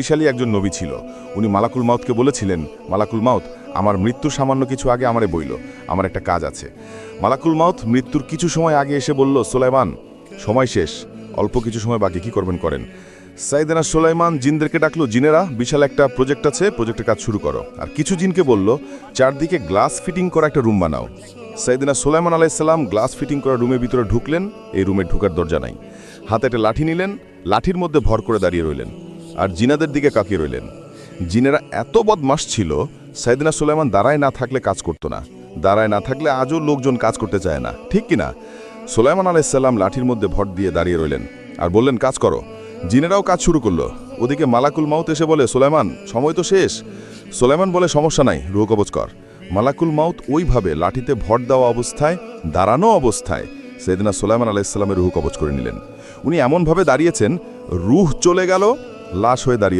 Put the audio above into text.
শক্তিশালী একজন নবী ছিল। উনি মালাকুল মাউতকে বলেছিলেন, মালাকুল মাউত, আমার মৃত্যু সামান্য কিছু আগে আমারে বইল, আমার একটা কাজ আছে। মালাকুল মাউত মৃত্যুর কিছু সময় আগে এসে বলল, সোলাইমান, সময় শেষ, অল্প কিছু সময় বাকি, কি করবেন করেন? সাইদেনা সোলাইমান জিনদেরকে ডাকলো, জিনেরা, বিশাল একটা প্রজেক্ট আছে, প্রজেক্টের কাজ শুরু করো। আর কিছু জিনকে বলল, চারদিকে গ্লাস ফিটিং করা একটা রুম বানাও। সাইদিনা সোলাইমান আলাইসাল্লাম গ্লাস ফিটিং করা রুমের ভিতরে ঢুকলেন, এই রুমে ঢুকার দরজা নাই। হাতে একটা লাঠি নিলেন, লাঠির মধ্যে ভর করে দাঁড়িয়ে রইলেন। আর জিনাদের দিকে কাকিয়ে রইলেন। জিনেরা এত বদমাস ছিল সাইদিনা সোলাইমান দাঁড়ায় না থাকলে কাজ করতো না। দাঁড়ায় না থাকলে আজও লোকজন কাজ করতে চায় না। ঠিক কি না সোলাইমান আলাইসাল্লাম লাঠির মধ্যে ভর দিয়ে দাঁড়িয়ে রইলেন আর বললেন, কাজ করো। জিনেরাও কাজ শুরু করল। ওদিকে মালাকুল মাউত এসে বলে, সোলাইমান, সময় তো শেষ। সোলাইমান বলে, সমস্যা নাই, রুহ কবচ কর। মালাকুল মাউত ওইভাবে লাঠিতে ভর দেওয়া অবস্থায়, দাঁড়ানো অবস্থায় সেদিনা সোলাইমান আলাইসাল্লামের রুহ কবচ করে নিলেন। উনি এমনভাবে দাঁড়িয়েছেন, রুহ চলে গেল লাশ হয়ে দাঁড়িয়ে